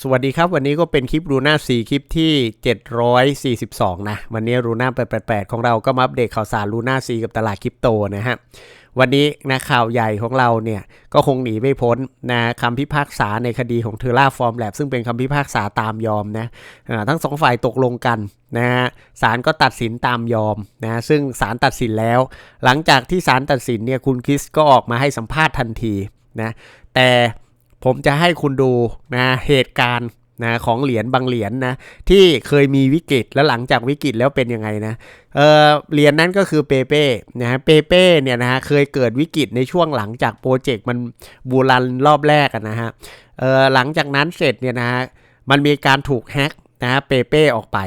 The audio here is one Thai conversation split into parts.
สวัสดีครับวันนี้ก็เป็นคลิปรูน่า4คลิปที่ 742 นะ วันนี้รูน่า888 ของเราก็มาอัปเดตข่าวสารรูน่า4กับตลาดคริปโตนะฮะวันนี้นะข่าวใหญ่ของเราเนี่ยก็คงหนีไม่พ้นนะคำพิพากษาในคดีของเทอร่าฟอร์มแลบซึ่งเป็นคำพิพากษาตามยอมนะทั้งสองฝ่ายตกลงกันนะฮะศาลก็ตัดสินตามยอมนะซึ่งศาลตัดสินแล้ว หลังจากที่ศาลตัดสินเนี่ยคุณคริสก็ออกมาให้สัมภาษณ์ทันทีนะแต่ ผมจะให้คุณดูนะเหตุการณ์นะของเหรียญบางเหรียญนะที่เคยมีวิกฤตแล้วหลังจากวิกฤตแล้วเป็นยังไงนะเออเหรียญนั้นก็คือเปเป้นะเปเป้เนี่ยนะฮะเคยเกิดวิกฤตในช่วงหลังจากโปรเจกต์มันบูรันรอบแรกนะฮะเออหลังจากนั้นเสร็จเนี่ยนะฮะมันมีการถูกแฮกนะฮะเปเป้ออกไป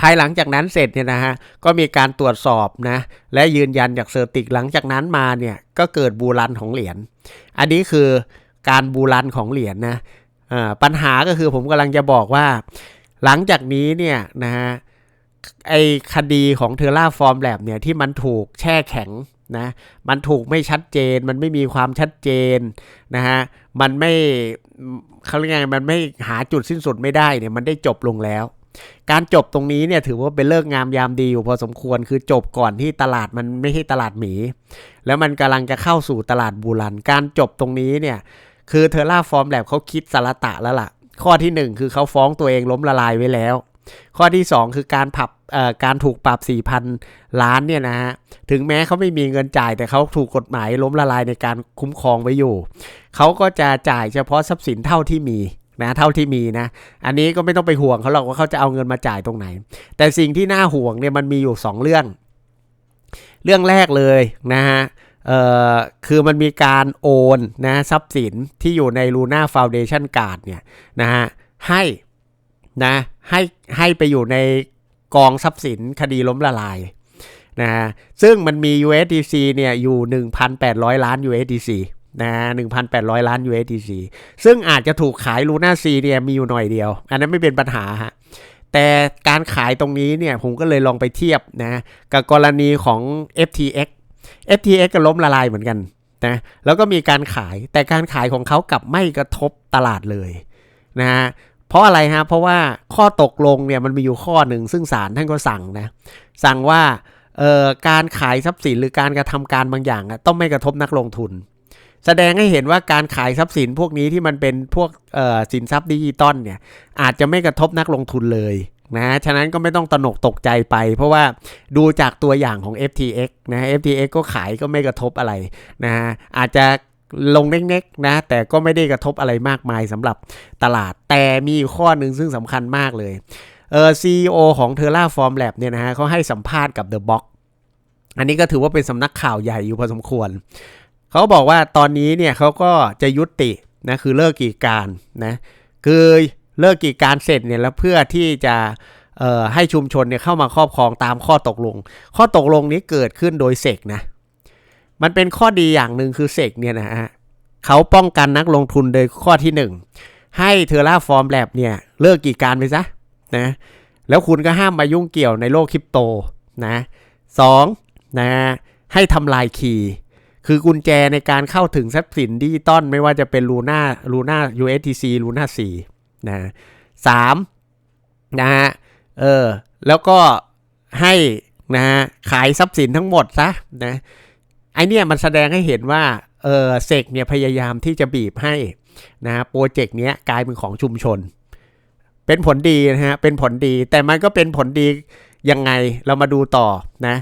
ภายหลังจากนั้นเสร็จเนี่ยนะฮะก็มีการตรวจสอบนะและยืนยันจากเซอร์ติกหลังจากนั้นมาเนี่ยก็เกิดบูรันของเหรียญอันนี้คือ การบูรันของเหรียญนะปัญหาก็คือผมกำลังจะบอกว่า หลังจากนี้เนี่ยนะฮะไอคดีของเทอร่าฟอร์มแลบเนี่ยที่มันถูกแช่แข็งนะมันถูกไม่ชัดเจน มันไม่มีความชัดเจนนะฮะมันไม่เขาเรียกไงมันไม่หาจุดสิ้นสุดไม่ได้เนี่ยมันได้จบลงแล้ว การจบตรงนี้เนี่ยถือว่าเป็นเลิกงามยามดีอยู่พอสมควรคือจบก่อนที่ตลาดมันไม่ใช่ตลาดหมี แล้วมันกำลังจะเข้าสู่ตลาดบูรัน การจบตรงนี้เนี่ย คือเทอร่าฟอร์มแลบเขาคิดสารตะแล้วล่ะ ข้อที่ 1 คือเขาฟ้องตัวเองล้มละลายไว้แล้ว ข้อที่ 2 คือการผับการถูกปรับ 4,000 ล้านเนี่ยนะฮะ ถึงแม้เขาไม่มีเงินจ่าย แต่เขาถูกกฎหมายล้มละลายในการคุ้มครองไว้อยู่ เขาก็จะจ่ายเฉพาะทรัพย์สินเท่าที่มีนะเท่าที่มีนะ อันนี้ก็ไม่ต้องไปห่วงเขาหรอกว่าเขาจะเอาเงินมาจ่ายตรงไหน แต่สิ่งที่น่าห่วงเนี่ยมันมีอยู่ 2 เรื่อง เรื่องแรกเลยนะฮะ เอ่อคือมันมีการโอนนะทรัพย์สินที่อยู่ใน Luna Foundation Card เนี่ยนะฮะให้นะให้ให้ไปอยู่ในกองทรัพย์สินคดีล้มละลายนะฮะซึ่งมันมี USDC เนี่ยอยู่ 1,800 ล้าน USDC นะ1,800 ล้าน USDC ซึ่งอาจจะถูกขาย Luna C เนี่ยมีอยู่หน่อยเดียว อันนั้นไม่เป็นปัญหาฮะแต่การขายตรงนี้เนี่ยผมก็เลยลองไปเทียบนะกับกรณีของ FTX FTX ก็ล้มละลายเหมือนกันนะแล้วก็มีการขายแต่การขายของเขากลับไม่กระทบตลาดเลยนะฮะเพราะอะไรฮะเพราะว่าข้อตกลงเนี่ยมันมีอยู่ข้อหนึ่งซึ่งศาลท่านก็สั่งนะสั่งว่าเอ่อการขายทรัพย์สินหรือการกระทำการบางอย่างต้องไม่กระทบนักลงทุน แสดงให้เห็นว่าการขายทรัพย์สินพวกนี้ที่มันเป็นพวกสินทรัพย์ดิจิตอลเนี่ยอาจจะไม่กระทบนักลงทุนเลย นะฉะนั้นก็ไม่ต้องตนกตกใจไป เพราะว่าดูจากตัวอย่างของ FTX นะ FTX ก็ขายก็ไม่กระทบอะไรนะฮะ อาจจะลงเล็กๆนะ แต่ก็ไม่ได้กระทบอะไรมากมายสำหรับตลาด แต่มีข้อหนึ่งซึ่งสำคัญมากเลยเออซีอของ Terraform Lab เนี่ยนะฮะเขาให้สัมภาษณ์กับ The Box อันนี้ก็ถือว่าเป็นสำนักข่าวใหญ่อยู่พอสมควร เขาบอกว่าตอนนี้เนี่ยเขาก็จะยุตินะคือเลิกกีการนะคือ เลิกกิจการเสร็จเนี่ยแล้วเพื่อที่จะให้ชุมชนเนี่ยเข้ามาครอบครองตามข้อตกลง ข้อตกลงนี้เกิดขึ้นโดยเสกนะ มันเป็นข้อดีอย่างหนึ่งคือเสกเนี่ยนะฮะเขาป้องกันนักลงทุนโดยข้อที่ 1 ให้เทอร่าฟอร์มแลบเนี่ยเลิกกิจการไปซะนะแล้วคุณก็ห้ามมายุ่งเกี่ยวในโลกคริปโตนะสองนะให้ทำลายคีย์คือกุญแจในการเข้าถึงทรัพย์สินดิจิตอลไม่ว่าจะเป็นลูน่าลูน่า USDC ลูน่า4 นะสามนะฮะเออแล้วก็ให้นะฮะขายทรัพย์สินทั้งหมดซะนะไอเนี่ยมันแสดงให้เห็นว่าเออเซกเนี่ยพยายามที่จะบีบให้นะโปรเจกต์เนี้ยกลายเป็นของชุมชน เป็นผลดีนะฮะเป็นผลดีแต่มันก็เป็นผลดียังไงเรามาดูต่อนะ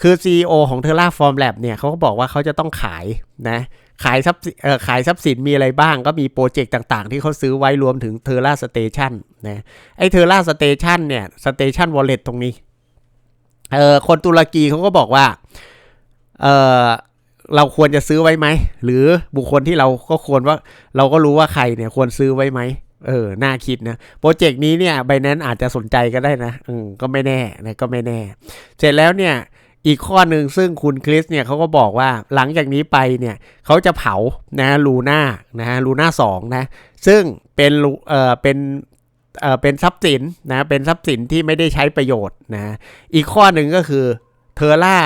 คือ CEO ของ Terraform Lab เนี่ยเขาก็บอกว่าเขาจะต้องขายนะ ขายทรัพย์ขายทรัพย์สินมีอะไรบ้างก็มีโปรเจกต์ต่างๆ ที่เขาซื้อไว้รวมถึงเทอร่าสเตชันนะไอเทอร่าสเตชันเนี่ยสเตชันวอลเล็ตตรงนี้เออคนตุรกีเขาก็บอกว่าเออเราควรจะซื้อไว้ไหม หรือบุคคลที่เราก็ควรว่าเราก็รู้ว่าใครเนี่ยควรซื้อไว้ไหมเออ น่าคิดนะ โปรเจกต์นี้เนี่ยไบแนนอาจจะสนใจก็ได้นะ อืมก็ไม่แน่นะ ก็ไม่แน่ เสร็จแล้วเนี่ย อีกข้อหนึ่งซึ่งคุณคริสเนี่ยเขาก็บอกว่าหลังจากนี้ไปเนี่ยเขาจะเผานะลูน่านะลูน่าสองนะซึ่งเป็นเอ่อเป็นเอ่อเป็นทรัพย์สินนะเป็นทรัพย์สินที่ไม่ได้ใช้ประโยชน์นะอีกข้อหนึ่งก็คือเทอร่า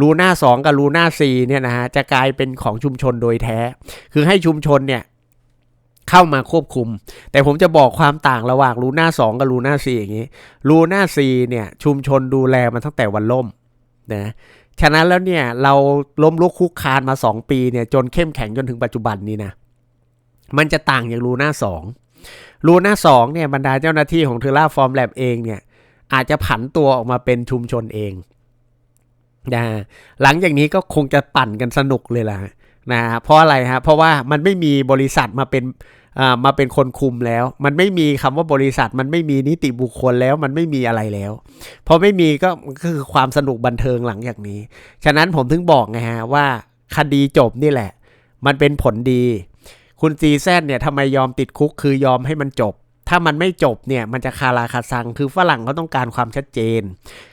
ลูน่าสองกับลูน่าสี่เนี่ยนะฮะจะกลายเป็นของชุมชนโดยแท้ คือให้ชุมชนเนี่ยเข้ามาควบคุม แต่ผมจะบอกความต่างระหว่างลูน่า2กับลูน่า4อย่างนี้ลูน่า4เนี่ยชุมชนดูแลมันตั้งแต่วันล่ม นะฉะนั้นแล้วเนี่ยเราล้มลุกคุกคานมา 2 ปีเนี่ยจนเข้มแข็งจนถึงปัจจุบันนี้นะมันจะต่างอย่างลูน่า2ลูน่า2เนี่ยบรรดาเจ้าหน้าที่ของเทอร่าฟอร์มแลบเองเนี่ยอาจจะผันตัวออกมาเป็นชุมชนเองนะหลังจากนี้ก็คงจะปั่นกันสนุกเลยล่ะนะเพราะอะไรฮะเพราะว่ามันไม่มีบริษัทมาเป็น มาเป็นคนคุมแล้ว มันไม่มีคำว่าบริษัท มันไม่มีนิติบุคคลแล้ว มันไม่มีอะไรแล้วพอไม่มีก็ก็คือความสนุกบันเทิงหลังจากนี้ ฉะนั้นผมถึงบอกไงฮะว่าคดีจบนี่แหละ มันเป็นผลดี คุณซีแซนเนี่ยทำไมยอมติดคุกคือยอมให้มันจบ ถ้ามันไม่จบเนี่ยมันจะคาราคาซังคือฝรั่งเขาต้องการความชัดเจน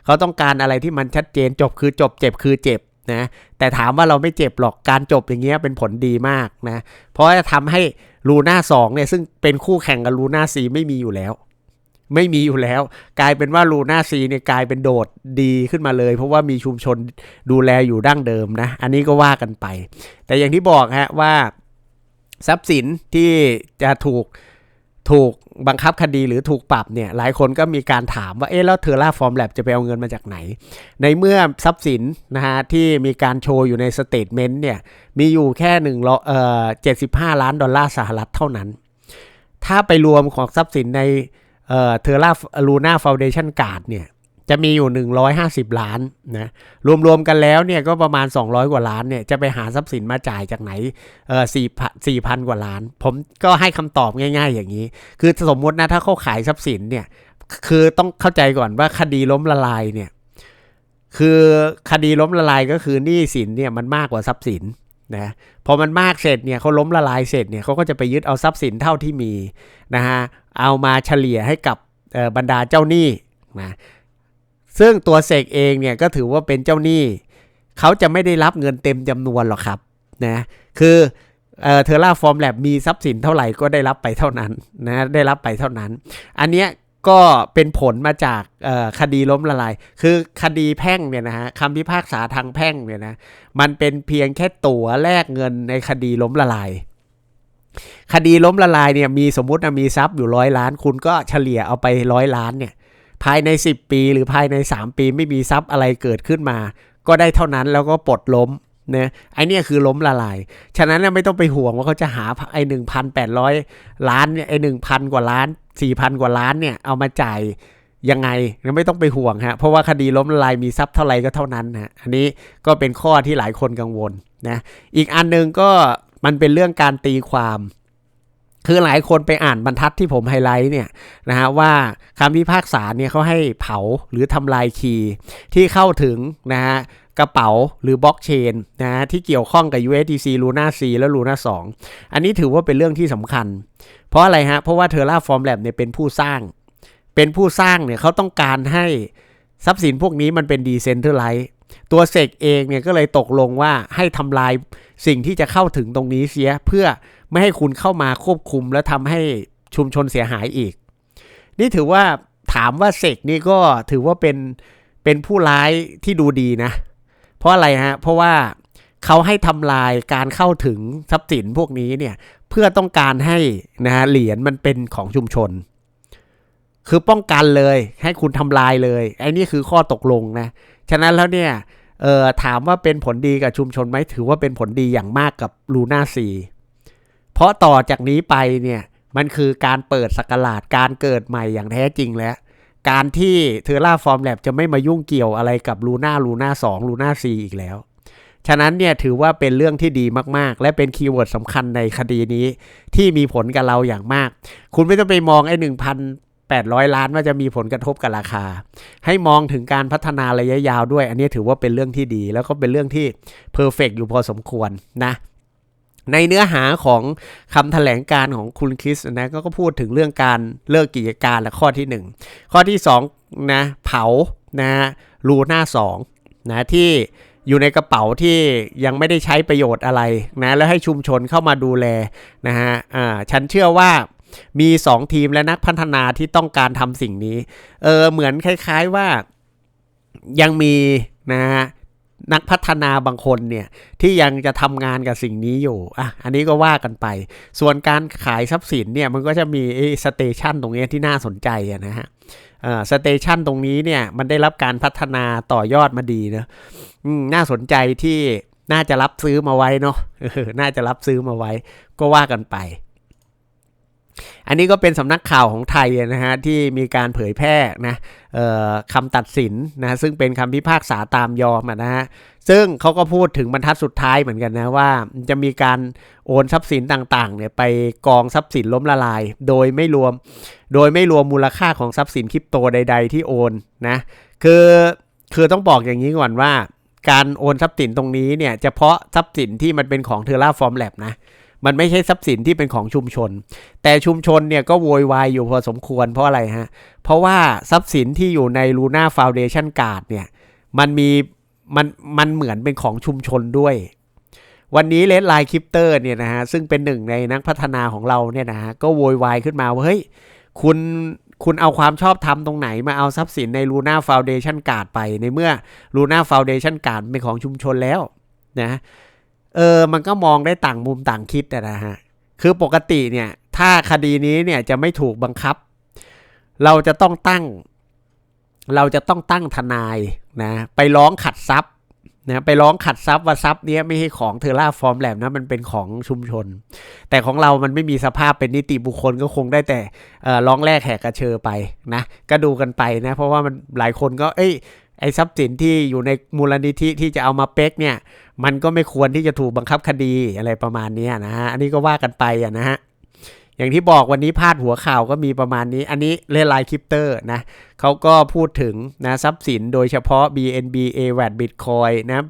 เขาต้องการอะไรที่มันชัดเจนจบคือจบเจ็บคือเจ็บ นะแต่ถามว่าเราไม่เจ็บหรอกการจบอย่างเงี้ยเป็นผลดีมากนะเพราะจะทำให้ลูน่าสองเนี่ยซึ่งเป็นคู่แข่งกับลูน่าซีไม่มีอยู่แล้ว ไม่มีอยู่แล้ว กลายเป็นว่าลูน่าซีเนี่ยกลายเป็นโดดดีขึ้นมาเลย เพราะว่ามีชุมชนดูแลอยู่ดั้งเดิมนะอันนี้ก็ว่ากันไป แต่อย่างที่บอกฮะว่าทรัพย์สินที่จะถูก ถูกบังคับคดีหรือถูกปรับเนี่ยหลายคนก็มีการถามว่าเอ๊ะแล้วเทอร่าฟอร์มแลบจะไปเอาเงินมาจากไหน ในเมื่อทรัพย์สินนะฮะที่มีการโชว์อยู่ในสเตทเมนต์เนี่ยมีอยู่แค่หนึ่งเอ่อเจ็ดสิบห้าล้านดอลลาร์สหรัฐเท่านั้น ถ้าไปรวมของทรัพย์สินในเอ่อเทอร่าลูน่าฟาวเดชันการ์ดเนี่ย จะมีอยู่ 150 ล้านนะรวมๆกันแล้วเนี่ยก็ประมาณ 200 กว่าล้านเนี่ยจะไปหาทรัพย์สินมาจ่ายจากไหนเออสี่สี่พันกว่าล้าน ผมก็ให้คำตอบง่าย ๆ อย่างนี้ คือสมมตินะถ้าเขาขายทรัพย์สินเนี่ยคือต้องเข้าใจก่อนว่าคดีล้มละลายเนี่ยคือคดีล้มละลายก็คือหนี้สินเนี่ยมันมากกว่าทรัพย์สินนะพอมันมากเสร็จเนี่ยเขาล้มละลายเสร็จเนี่ยเขาก็จะไปยึดเอาทรัพย์สินเท่าที่มีนะฮะเอามาเฉลี่ยให้กับบรรดาเจ้าหนี้นะ ซึ่งตัวเสกเองเนี่ยก็ถือว่าเป็นเจ้าหนี้เขาจะไม่ได้รับเงินเต็มจำนวนหรอกครับนะคือเทอร่าฟอร์มแลบมีทรัพย์สินเท่าไหร่ก็ได้รับไปเท่านั้นนะได้รับไปเท่านั้น อันเนี้ยก็เป็นผลมาจากคดีล้มละลาย คือคดีแพ่งเนี่ยนะฮะคำพิพากษาทางแพ่งเนี่ยนะ มันเป็นเพียงแค่ตั๋วแลกเงินในคดีล้มละลาย คดีล้มละลายเนี่ยมีสมมุติมีทรัพย์อยู่ร้อยล้าน คุณก็เฉลี่ยเอาไปร้อยล้านเนี่ย ภายใน 10 ปีหรือภายใน 3 ปีไม่มีทรัพย์อะไรเกิดขึ้นมา ก็ได้เท่านั้นแล้วก็ปลดล้มนะไอเนี่ยคือล้มละลาย ฉะนั้นไม่ต้องไปห่วงว่าเขาจะหาไอหนึ่งพันแปดร้อยล้านเนี่ยไอหนึ่งพันกว่าล้านสี่พันกว่าล้านเนี่ยเอามาจ่ายยังไงไม่ต้องไปห่วงฮะเพราะว่าคดีล้มละลายมีทรัพย์เท่าไรก็เท่านั้นนะอันนี้ก็เป็นข้อที่หลายคนกังวลนะอีกอันนึงก็มันเป็นเรื่องการตีความ คือหลายคนไปอ่านบรรทัดที่ผมไฮไลท์เนี่ยนะฮะว่าคำพิพากษาเนี่ยเขาให้เผาหรือทำลายคีย์ที่เข้าถึงนะฮะกระเป๋าหรือบล็อกเชนนะฮะที่เกี่ยวข้องกับ USDC Luna C และ Luna 2 อันนี้ถือว่าเป็นเรื่องที่สำคัญ เพราะอะไรฮะ เพราะว่า Terraform Lab เนี่ยเป็นผู้สร้าง เป็นผู้สร้างเนี่ยเขาต้องการให้ทรัพย์สินพวกนี้มันเป็นดีเซนเทอร์ไลท์ตัวเซกเองเนี่ยก็เลยตกลงว่าให้ทำลายสิ่งที่จะเข้าถึงตรงนี้เสียเพื่อ ไม่ให้คุณเข้ามาควบคุมแล้วทำให้ชุมชนเสียหายอีก นี่ถือว่าถามว่าเสกนี่ก็ถือว่าเป็นเป็นผู้ร้ายที่ดูดีนะ เพราะอะไรฮะ เพราะว่าเขาให้ทำลายการเข้าถึงทรัพย์สินพวกนี้เนี่ยเพื่อต้องการให้นะฮะเหรียญมันเป็นของชุมชน คือป้องกันเลยให้คุณทำลายเลยไอ้นี่คือข้อตกลงนะฉะนั้นแล้วเนี่ยเออถามว่าเป็นผลดีกับชุมชนไหมถือว่าเป็นผลดีอย่างมากกับลูน่าซี เพราะต่อจากนี้ไปเนี่ยมันคือการเปิดสกราดการเกิดใหม่อย่างแท้จริงแล้ว การที่เทอร่าฟอร์มแลบจะไม่มายุ่งเกี่ยวอะไรกับลูน่าลูน่าสองลูน่าซีอีกแล้ว ฉะนั้นเนี่ยถือว่าเป็นเรื่องที่ดีมากๆ และเป็นคีย์เวิร์ดสำคัญในคดีนี้ ที่มีผลกับเราอย่างมาก คุณไม่ต้องไปมองไอ้หนึ่งพัน800 ล้านว่าจะมีผลกระทบกับราคา ให้มองถึงการพัฒนาระยะยาวด้วย อันนี้ถือว่าเป็นเรื่องที่ดี แล้วก็เป็นเรื่องที่เพอร์เฟกอยู่พอสมควรนะ ในเนื้อหาของคำถแถลงการของคุณคริสนะก็พูดถึงเรื่องการเลิกกิจการและข้อที่ 1 ข้อที่2นะเผานะรูหน้า2นะที่อยู่ในกระเป๋าที่ยังไม่ได้ใช้ประโยชน์อะไรนะแล้วให้ชุมชนเข้ามาดูแลนะฮะอ่าฉันเชื่อว่ามี 2 ทีมและนักพัฒนาที่ต้องการทำสิ่งนี้ เออเหมือนคล้าย ๆว่ายังมีนะฮะ นักพัฒนาบางคนเนี่ยที่ยังจะทำงานกับสิ่งนี้อยู่อะอันนี้ก็ว่ากันไป ส่วนการขายทรัพย์สินเนี่ยมันก็จะมีสเตชันตรงนี้ที่น่าสนใจนะฮะสเตชันตรงนี้เนี่ยมันได้รับการพัฒนาต่อยอดมาดีนะน่าสนใจที่น่าจะรับซื้อมาไว้เนาะน่าจะรับซื้อมาไว้ ก็ว่ากันไป อันนี้ก็เป็นสำนักข่าวของไทยนะฮะที่มีการเผยแพร่นะคำตัดสินนะซึ่งเป็นคำพิพากษาตามยอมนะฮะซึ่งเขาก็พูดถึงบรรทัดสุดท้ายเหมือนกันนะว่าจะมีการโอนทรัพย์สินต่างๆเนี่ยไปกองทรัพย์สินล้มละลาย โดยไม่รวม โดยไม่รวมมูลค่าของทรัพย์สินคริปโตใด ๆ ที่โอนนะคือคือต้องบอกอย่างนี้ก่อนว่า การโอนทรัพย์สินตรงนี้เนี่ยเฉพาะทรัพย์สินที่มันเป็นของเทอร่าฟอร์มแลบนะ มันไม่ใช่ทรัพย์สินที่เป็นของชุมชน แต่ชุมชนเนี่ยก็โวยวายอยู่พอสมควรเพราะอะไรฮะ เพราะว่าทรัพย์สินที่อยู่ใน Luna Foundation Card เนี่ย มันมีมันมันเหมือนเป็นของชุมชนด้วย วันนี้เลดไลน์คริปเตอร์เนี่ยนะฮะ ซึ่งเป็นหนึ่งในนักพัฒนาของเราเนี่ยนะฮะ ก็โวยวายขึ้นมาว่าเฮ้ยคุณคุณเอาความชอบธรรมตรงไหนมาเอาทรัพย์สินใน Luna Foundation Card ไปในเมื่อ Luna Foundation Card เป็นของชุมชนแล้วนะ เออ มันก็มองได้ต่างมุมต่างคิดนะฮะ คือปกติเนี่ย ถ้าคดีนี้เนี่ยจะไม่ถูกบังคับ เราจะต้องตั้ง เราจะต้องตั้งทนายนะ ไปร้องขัดทรัพย์นะไปร้องขัดทรัพย์ว่าทรัพย์นี้ไม่ใช่ของเทอร่าฟอร์มแลบนะมันเป็นของชุมชน แต่ของเรามันไม่มีสภาพเป็นนิติบุคคลก็คงได้แต่ร้องแรกแหกกระเชอไปนะก็ดูกันไปนะ เพราะว่ามันหลายคนก็ เอ้ย ไอ้ทรัพย์สินที่อยู่ในมูลนิธิที่จะเอามาเป๊กเนี่ย มันก็ไม่ควรที่จะถูกบังคับคดีอะไรประมาณนี้นะฮะอันนี้ก็ว่ากันไปอะนะฮะอย่างที่บอกวันนี้พาดหัวข่าวก็มีประมาณนี้ อันนี้เลไลน์คริปเตอร์นะเขาก็พูดถึงนะทรัพย์สินโดยเฉพาะ BNB AWAT Bitcoin นะ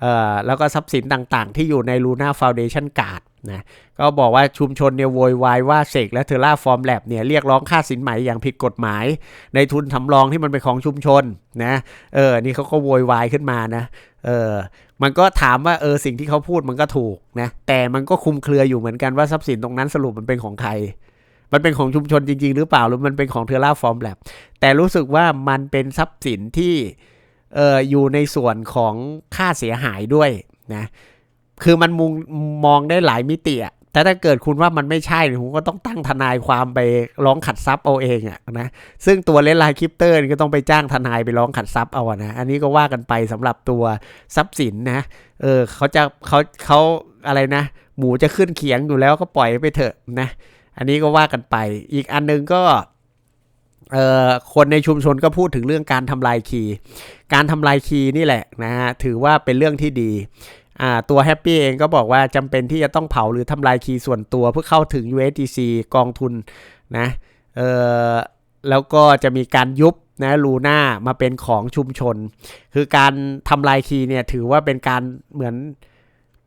เอ่อแล้วก็ทรัพย์สินต่างๆ ที่อยู่ใน Luna Foundation Card นะก็บอกว่าชุมชนเนี่ยโวยวายว่าเสกและเทอร่าฟอร์มแลบเนี่ยเรียกร้องค่าสินไหมอย่างผิดกฎหมาย ในทุนทำรองที่มันเป็นของชุมชนนะเออนี่เขาก็โวยวายขึ้นมานะเออมันก็ถามว่าเออสิ่งที่เขาพูดมันก็ถูกนะแต่มันก็คุมเครืออยู่เหมือนกันว่าทรัพย์สินตรงนั้นสรุปมันเป็นของใคร มันเป็นของชุมชนจริง ๆ หรือเปล่าหรือมันเป็นของเทอร่าฟอร์มแลบแต่รู้สึกว่ามันเป็นทรัพย์สินที่เอออยู่ในส่วนของค่าเสียหายด้วยนะ คือมันมุงมองได้หลายมิติอะแต่ถ้าเกิดคุณว่ามันไม่ใช่ผมก็ต้องตั้งทนายความไปร้องขัดทรัพย์เอาเองอะนะซึ่งตัวเลนไลน์คริปเตอร์ก็ต้องไปจ้างทนายไปร้องขัดทรัพย์เอาอะนะอันนี้ก็ว่ากันไปสำหรับตัวทรัพย์สินนะเออเขาจะเขาเขาอะไรนะ หมูจะขึ้นเขียงอยู่แล้วก็ปล่อยไปเถอะนะอันนี้ก็ว่ากันไป อีกอันนึงก็เอ่อคนในชุมชนก็พูดถึงเรื่องการทำลายคีย์การทำลายคีย์นี่แหละนะฮะถือว่าเป็นเรื่องที่ดี ตัวแฮปปี้เองก็บอกว่าจำเป็นที่จะต้องเผาหรือทำลายคีย์ส่วนตัวเพื่อเข้าถึง USDC กองทุนนะเออแล้วก็จะมีการยุบนะลูน่ามาเป็นของชุมชน คือการทำลายคีย์เนี่ยถือว่าเป็นการเหมือน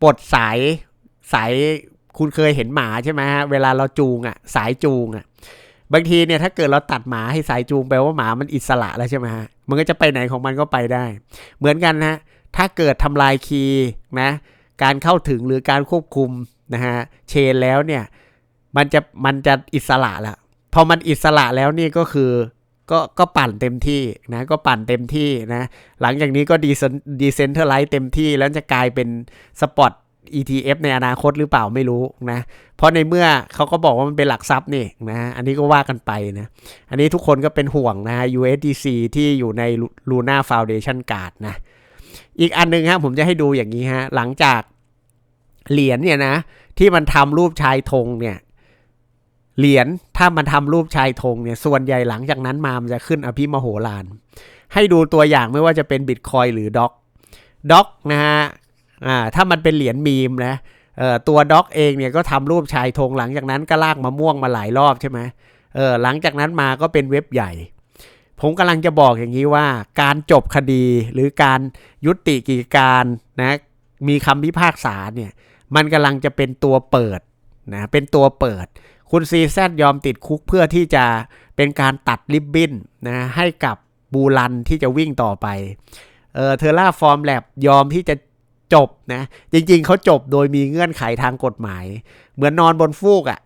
ปลดสายสายคุณเคยเห็นหมาใช่ไหมฮะเวลาเราจูงอะ่ะสายจูงอะ่ะบางทีเนี่ยถ้าเกิดเราตัดหมาให้สายจูงแปลว่าหมามันอิสระแล้วใช่ไหมฮะมันก็จะไปไหนของมันก็ไปได้ เหมือนกันนะ ถ้าเกิดทำลายคีย์นะการเข้าถึงหรือการควบคุมนะฮะเชนแล้วเนี่ยมันจะมันจะอิสระละพอมันอิสระแล้วนี่ก็คือก็ก็ปั่นเต็มที่นะก็ปั่นเต็มที่นะหลังจากนี้ก็ดีดีเซนเทอร์ไลท์เต็มที่แล้วจะกลายเป็นสปอต ETF ในอนาคตหรือเปล่าไม่รู้นะ เพราะในเมื่อเขาก็บอกว่ามันเป็นหลักทรัพย์นี่นะ อันนี้ก็ว่ากันไปนะ อันนี้ทุกคนก็เป็นห่วงนะ USDC ที่อยู่ใน Luna Foundation Card นะ อีกอันนึงฮะผมจะให้ดูอย่างนี้ฮะหลังจากเหรียญเนี่ยนะ ที่มันทำรูปชายธงเนี่ยเหรียญถ้ามันทำรูปชายธงเนี่ยส่วนใหญ่หลังจากนั้นมามันจะขึ้นอภิมโหฬารให้ดูตัวอย่างไม่ว่าจะเป็นบิตคอยหรือด็อกด็อกนะฮะอ่าถ้ามันเป็นเหรียญมีมนะเอ่อตัวด็อกเองเนี่ยก็ทำรูปชายธงหลังจากนั้นก็ลากมะม่วงมาหลายรอบใช่ไหมเออหลังจากนั้นมาก็เป็นเว็บใหญ่ ผมกำลังจะบอกอย่างนี้ว่า การจบคดีหรือการยุติกิจการนะมีคำพิพากษาเนี่ยมันกำลังจะเป็นตัวเปิดนะเป็นตัวเปิด คุณซีแซยอมติดคุกเพื่อที่จะเป็นการตัดริบบิ้นนะให้กับบูรันที่จะวิ่งต่อไปเออเทอร่าฟอร์มแลบยอมที่จะจบนะจริงๆเขาจบโดยมีเงื่อนไขทางกฎหมาย เหมือนนอนบนฟูกอะ่ะ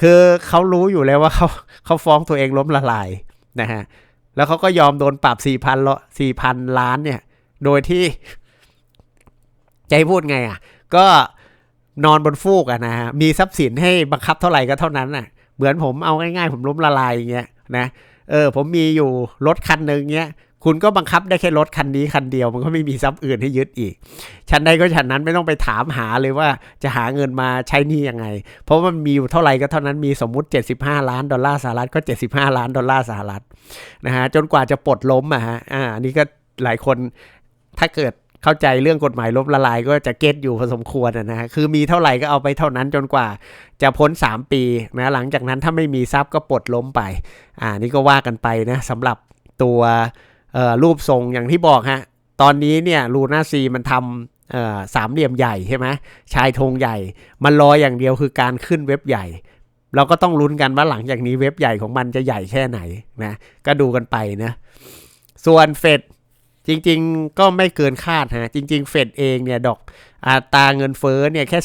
คือเขารู้อยู่แล้วว่าเขาเขาฟ้องตัวเองล้มละลายนะฮะ แล้วเขาก็ยอมโดนปรับ4 0 0 0 4 0 0 0ล้านเนี่ย โดยที่จะให้พูดไงอะ ก็นอนบนฟูกอะนะฮะมีทรัพย์สินให้บังคับเท่าไหร่ก็เท่านั้นน่ะ เหมือนผมเอาง่ายๆ ผมล้มละลายอย่างเงี้ยนะเออผมมีอยู่รถคันหนึ่งเงี้ย คุณก็บังคับได้แค่รถคันนี้คันเดียว มันก็ไม่มีทรัพย์อื่นให้ยึดอีกฉันใดก็ฉันนั้นไม่ต้องไปถามหาเลยว่าจะหาเงินมาใช้หนี่ยังไง เพราะมันมีอยู่เท่าไหร่ก็เท่านั้นมีสมมุติ 75 ล้านดอลลาร์สหรัฐก็ 75 ล้านดอลลาร์สหรัฐนะฮะจนกว่าจะปลดล้มอะฮะอ่านนี้ก็หลายคนถ้าเกิดเข้าใจเรื่องกฎหมายล้มละลายก็จะเก็ตอยู่พอสมควรนะฮะคือมีเท่าไหร่ก็เอาไปเท่านั้นจนกว่าจะพ้น 3 ปีนะหลังจากนั้นถ้าไม่มีทรัพย์ก็ปลดล้มไป อ่านี่ก็ว่ากันไปนะสำหรับตัว รูปทรงอย่างที่บอกฮะ ตอนนี้เนี่ยลูน่าซีมันทำสามเหลี่ยมใหญ่ใช่ไหมชายธงใหญ่ มันรออย่างเดียวคือการขึ้นเว็บใหญ่ เราก็ต้องลุ้นกันว่าหลังจากนี้เว็บใหญ่ของมันจะใหญ่แค่ไหนนะ ก็ดูกันไปนะ ส่วนเฟดจริงๆก็ไม่เกินคาดฮะ จริง ๆ เฟดเองเนี่ยดอกอัตราเงินเฟ้อเนี่ยแค่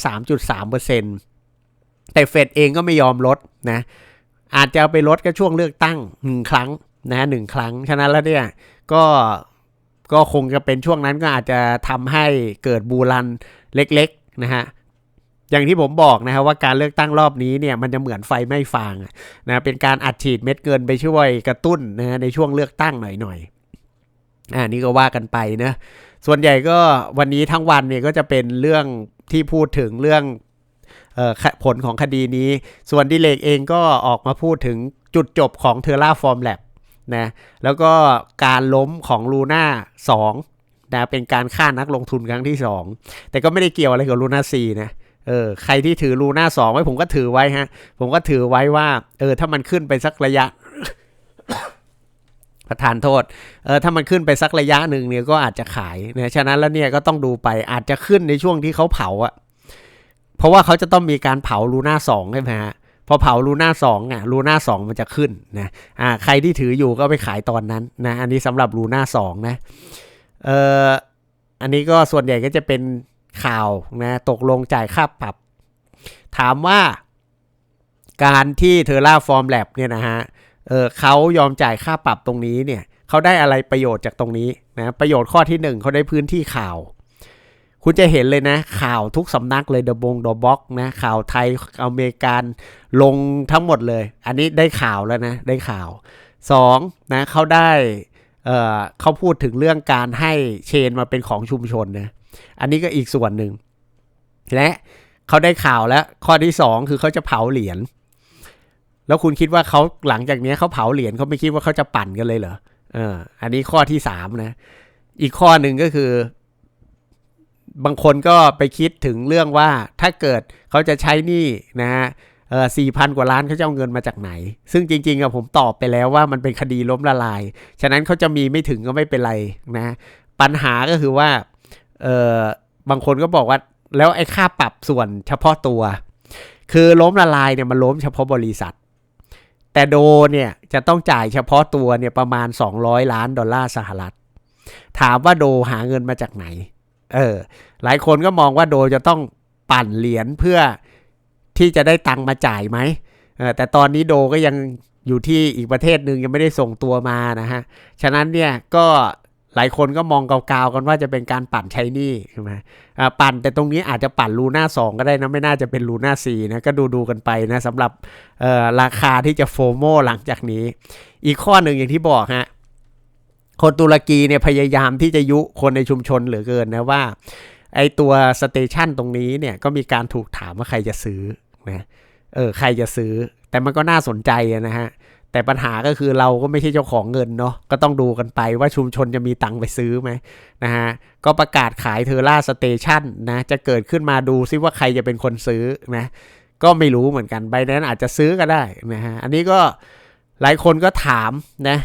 3.3%แต่เฟดเองก็ไม่ยอมลดนะ อาจจะเอาไปลดก็ช่วงเลือกตั้งหนึ่งครั้ง นะหนึ่งครั้ง ฉะนั้นแล้วเนี่ยก็ก็คงจะเป็นช่วงนั้นก็อาจจะทำให้เกิดบูรันเล็กๆนะฮะอย่างที่ผมบอกนะฮะว่าการเลือกตั้งรอบนี้เนี่ยมันจะเหมือนไฟไม่ฟางนะเป็นการอัดฉีดเม็ดเงินไปช่วยกระตุ้นนะฮะในช่วงเลือกตั้งหน่อยๆอ่านี่ก็ว่ากันไปนะส่วนใหญ่ก็วันนี้ทั้งวันเนี่ยก็จะเป็นเรื่องที่พูดถึงเรื่องออผลของคดีนี้ ส่วนดิเลกเองก็ออกมาพูดถึงจุดจบของเทอร่าฟอร์มแลบ นะแล้วก็การล้มของลูน่า2นะเป็นการฆ่านักลงทุนครั้งที่ 2 แต่ก็ไม่ได้เกี่ยวอะไรกับลูน่า4นะเออใครที่ถือลูน่า2ไว้ผมก็ถือไว้ฮะ ผมก็ถือไว้ว่า เออ ถ้ามันขึ้นไปสักระยะ ประทานโทษ เออถ้ามันขึ้นไปสักระยะหนึ่งเนี่ยก็อาจจะขายนะฉะนั้นแล้วเนี่ยก็ต้องดูไปอาจจะขึ้นในช่วงที่เขาเผาอะเพราะว่าเขาจะต้องมีการเผาลูน่าสองใช่ไหมฮะ พอเผาลูน่าสองอะลูน่าสองมันจะขึ้นนะอ่าใครที่ถืออยู่ก็ไปขายตอนนั้นนะอันนี้สำหรับลูน่าสองนะเอ่ออันนี้ก็ส่วนใหญ่ก็จะเป็นข่าวนะตกลงจ่ายค่าปรับ ถามว่าการที่เทอร่าฟอร์มแลบเนี่ยนะฮะเออเขายอมจ่ายค่าปรับตรงนี้เนี่ยเขาได้อะไรประโยชน์จากตรงนี้นะประโยชน์ข้อที่หนึ่งเขาได้พื้นที่ข่าว คุณจะเห็นเลยนะ ข่าวทุกสำนักเลยเดอะบงเดอะบ็อกนะ ข่าวไทยอเมริกันลงทั้งหมดเลย อันนี้ได้ข่าวแล้วนะ ได้ข่าว2นะเขาได้เอ่อเขาพูดถึงเรื่องการให้เชนมาเป็นของชุมชนนะอันนี้ก็อีกส่วนหนึ่ง และเขาได้ข่าวแล้วข้อที่2คือเขาจะเผาเหรียญแล้วคุณคิดว่าเขาหลังจากนี้เขาเผาเหรียญเขาไม่คิดว่าเขาจะปั่นกันเลยเหรอเอออันนี้ข้อที่3นะ อีกข้อหนึ่งก็คือ บางคนก็ไปคิดถึงเรื่องว่าถ้าเกิดเขาจะใช้นี้นะฮะเออสี่พันกว่าล้านเขาจะเอาเงินมาจากไหน ซึ่งจริงๆอะผมตอบไปแล้วว่ามันเป็นคดีล้มละลาย ฉะนั้นเขาจะมีไม่ถึงก็ไม่เป็นไรนะ ปัญหาก็คือว่าเออบางคนก็บอกว่าแล้วไอ้ค่าปรับส่วนเฉพาะตัว คือล้มละลายเนี่ยมันล้มเฉพาะบริษัท แต่โดเนี่ยจะต้องจ่ายเฉพาะตัวเนี่ยประมาณ 200 ล้านดอลลาร์สหรัฐ ถามว่าโดหาเงินมาจากไหน เออ หลายคนก็มองว่าโดจะต้องปั่นเหรียญเพื่อที่จะได้ตังค์มาจ่ายไหมเออแต่ตอนนี้โดก็ยังอยู่ที่อีกประเทศหนึ่งยังไม่ได้ส่งตัวมานะฮะ ฉะนั้นเนี่ยก็หลายคนก็มองเกาๆกันว่าจะเป็นการปั่นใช้หนี้ใช่ไหมปั่นแต่ตรงนี้อาจจะปั่นลูน่าสองก็ได้นะ ไม่น่าจะเป็นลูน่าสี่นะ ก็ดูดูกันไปนะสำหรับราคาที่จะโฟโมหลังจากนี้ อีกข้อหนึ่งอย่างที่บอกฮะ คนตุรกีเนี่ยพยายามที่จะยุคนในชุมชนเหลือเกินนะว่า ไอตัวสเตชันตรงนี้เนี่ยก็มีการถูกถามว่าใครจะซื้อนะเออใครจะซื้อ แต่มันก็น่าสนใจนะฮะแต่ปัญหาก็คือเราก็ไม่ใช่เจ้าของเงินเนาะก็ต้องดูกันไปว่าชุมชนจะมีตังค์ไปซื้อไหมนะฮะก็ประกาศขายเทอร่าสเตชันนะจะเกิดขึ้นมาดูซิว่าใครจะเป็นคนซื้อนะก็ไม่รู้เหมือนกันใบนั้นอาจจะซื้อก็ได้นะฮะอันนี้ก็หลายคนก็ถามนะ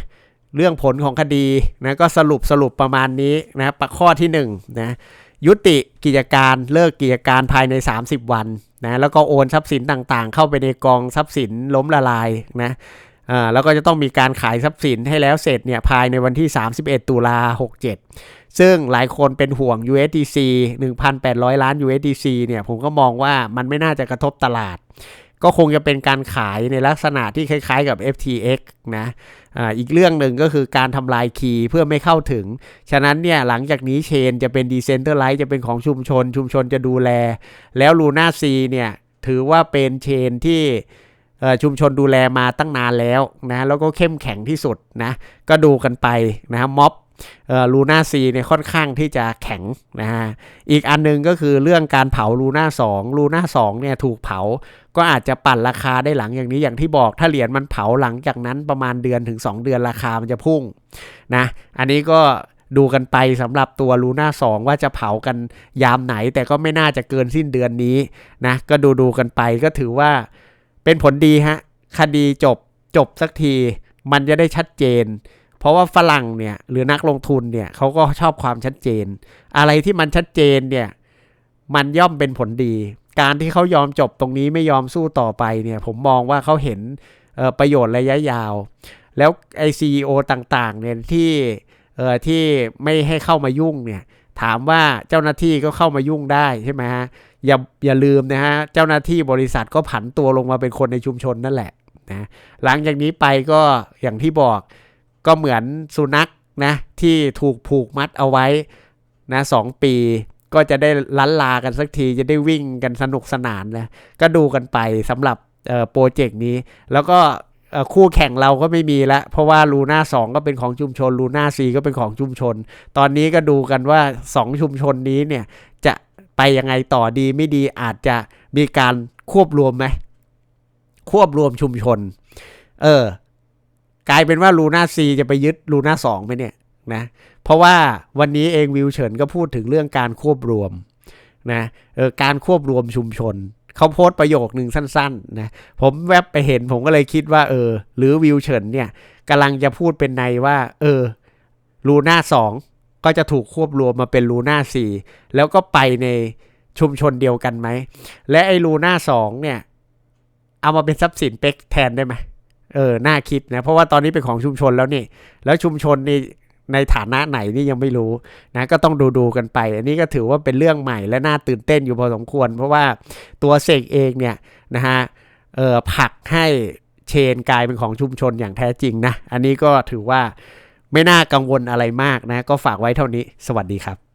เรื่องผลของคดีนะก็สรุปสรุปประมาณนี้นะข้อที่1นนะยุติกิจการเลิกกิจการภายใน 30 วันนะแล้วก็โอนทรัพย์สินต่างๆ เข้าไปในกองทรัพย์สินล้มละลายนะอ่าแล้วก็จะต้องมีการขายทรัพย์สินให้แล้วเสร็จเนี่ยภายในวันที่ 31 ตุลา67 ซึ่งหลายคนเป็นห่วง USDC 1,800 ล้าน USDC เนี่ยผมก็มองว่ามันไม่น่าจะกระทบตลาด ก็คงจะเป็นการขายในลักษณะที่คล้ายๆกับ FTX นะอ่าอีกเรื่องหนึ่งก็คือการทำลายคีย์เพื่อไม่เข้าถึง ฉะนั้นเนี่ยหลังจากนี้เชนจะเป็นดีเซนเตอร์ไลท์จะเป็นของชุมชน ชุมชนจะดูแล แล้วลูน่าซีเนี่ยถือว่าเป็นเชนที่ชุมชนดูแลมาตั้งนานแล้วนะแล้วก็เข้มแข็งที่สุดนะก็ดูกันไปนะม็อบ ลูน่าซีเนี่ยค่อนข้างที่จะแข็งนะฮะอีกอันหนึงก็คือเรื่องการเผาลูน่าสองลูน่าสองเนี่ยถูกเผาก็อาจจะปั่นราคาได้หลังอย่างนี้อย่างที่บอกถ้าเหรียญมันเผาหลังจากนั้นประมาณเดือนถึง 2 เดือนราคามันจะพุ่งนะอันนี้ก็ดูกันไปสำหรับตัวลูน่าสว่าจะเผากันยามไหน แต่ก็ไม่น่าจะเกินสิ้นเดือนนี้นะก็ดูดูกันไปก็ถือว่าเป็นผลดีฮะคดีจบจบสักที มันจะได้ชัดเจน เพราะว่าฝรั่งเนี่ยหรือนักลงทุนเนี่ยเขาก็ชอบความชัดเจน อะไรที่มันชัดเจนเนี่ยมันย่อมเป็นผลดี การที่เขายอมจบตรงนี้ไม่ยอมสู้ต่อไปเนี่ยผมมองว่าเขาเห็นประโยชน์ระยะยาว แล้วไอซีอต่างๆเนี่ยที่เอ่อที่ไม่ให้เข้ามายุ่งเนี่ยถามว่าเจ้าหน้าที่ก็เข้ามายุ่งได้ใช่ไหมฮะอย่าอย่าลืมนะฮะเจ้าหน้าที่บริษัทก็ผันตัวลงมาเป็นคนในชุมชนนั่นแหละนะหลังจากนี้ไปก็อย่างที่บอก ก็เหมือนสุนัขนะที่ถูกผูกมัดเอาไว้นะสองปีก็จะได้ลันลากันสักทีจะได้วิ่งกันสนุกสนานนะก็ดูกันไปสำหรับโปรเจกต์นี้ แล้วก็คู่แข่งเราก็ไม่มีแล้ว เพราะว่าลูน่าสก็เป็นของชุมชนลูน่าซีก็เป็นของชุมชน ตอนนี้ก็ดูกันว่า 2 ชุมชนนี้เนี่ยจะไปยังไงต่อดีไม่ดีอาจจะมีการควบรวมไหมควบรวมชุมชน เออ กลายเป็นว่าลูน่าซีจะไปยึดลูน่าสองไหมเนี่ยนะเพราะว่าวันนี้เองวิวเฉินก็พูดถึงเรื่องการควบรวมนะเออการควบรวมชุมชน เขาโพสต์ประโยคหนึ่งสั้นๆนะผมแวบไปเห็นผมก็เลยคิดว่าเออหรือวิวเฉินเนี่ยกำลังจะพูดเป็นในว่า เออลูน่าสองก็จะถูกควบรวมมาเป็นลูน่าสี่แล้วก็ไปในชุมชนเดียวกันไหม และไอ้ลูน่าสองเนี่ย เอามาเป็นทรัพย์สินเป็กแทนได้ไหม เออน่าคิดนะเพราะว่าตอนนี้เป็นของชุมชนแล้วนี่ แล้วชุมชนนี่ในฐานะไหนนี่ยังไม่รู้นะก็ต้องดูดูกันไป อันนี้ก็ถือว่าเป็นเรื่องใหม่และน่าตื่นเต้นอยู่พอสมควร เพราะว่าตัวเสกเองเนี่ยนะฮะเออผลักให้เชนกลายเป็นของชุมชนอย่างแท้จริงนะ อันนี้ก็ถือว่าไม่น่ากังวลอะไรมากนะ ก็ฝากไว้เท่านี้ สวัสดีครับ